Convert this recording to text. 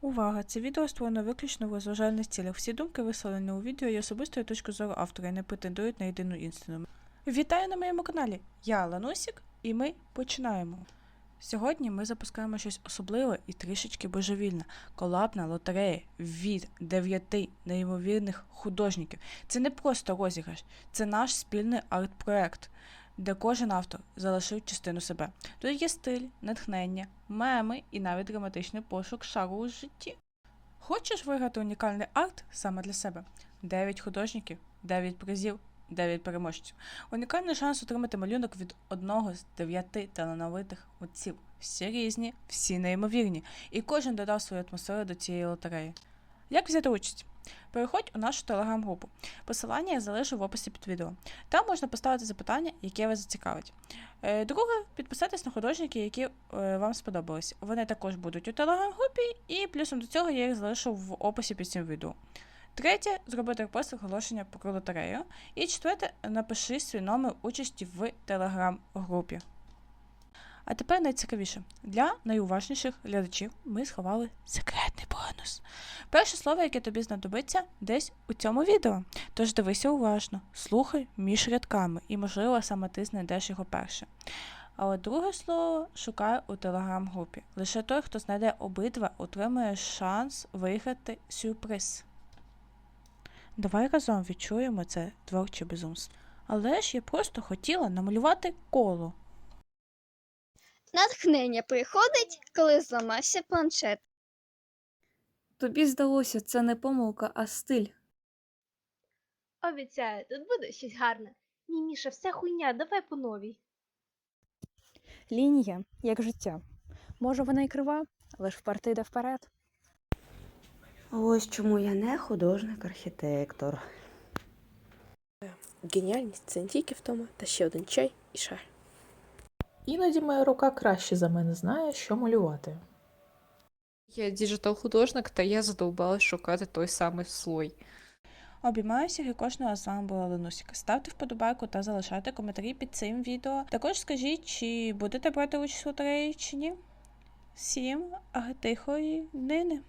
Увага! Це відео створено виключно в розважальних цілях. Всі думки висловлені у відео є особистою точкою зору автора і не претендують на єдину істину. Вітаю на моєму каналі! Я Ланусік, і ми починаємо. Сьогодні ми запускаємо щось особливе і трішечки божевільне. Колабна лотерея від дев'яти неймовірних художників. Це не просто розіграш, це наш спільний арт-проект, де кожен автор залишив частину себе. Тут є стиль, натхнення, меми і навіть драматичний пошук шару у житті. Хочеш виграти унікальний арт саме для себе? 9 художників, 9 призів, 9 переможців. Унікальний шанс отримати малюнок від одного з дев'яти талановитих митців. Всі різні, всі неймовірні, і кожен додав свою атмосферу до цієї лотереї. Як взяти участь? Переходь у нашу телеграм-групу. Посилання я залишу в описі під відео. Там можна поставити запитання, яке вас зацікавить. Е, Друге, підписатись на художників, які е, вам сподобались. Вони також будуть у телеграм-групі, і плюсом до цього я їх залишу в описі під цим відео. Третє, зробити репост оголошення про лотерею. І четверте, напиши свій номер участі в телеграм-групі. А тепер найцікавіше. Для найуважніших глядачів ми сховали секретний бонус. Перше слово, яке тобі знадобиться, десь у цьому відео. Тож дивися уважно, слухай між рядками, і, можливо, саме ти знайдеш його перше. А от друге слово шукай у телеграм-групі. Лише той, хто знайде обидва, отримує шанс виграти сюрприз. Давай разом відчуємо це творче безумство. Але ж я просто хотіла намалювати коло. Натхнення приходить, коли зламався планшет. Тобі здалося, це не помилка, а стиль. Обіцяю, тут буде щось гарне. Ні, Міша, вся хуйня, давай по новій. Лінія, як життя. Може, вона і крива, але ж вперти йде вперед. Ось чому я не художник-архітектор. Геніальність це не тільки втома, та ще один чай і шар. Іноді моя рука краще за мене знає, що малювати. Я діджитал-художник, та я задовбалась шукати той самий слой. Обіймаю всіх і кожного з вами була Ленусіка. Ставте вподобайку та залишайте коментарі під цим відео. Також скажіть, чи будете брати участь у лотереї чи ні. Всім тихої днини!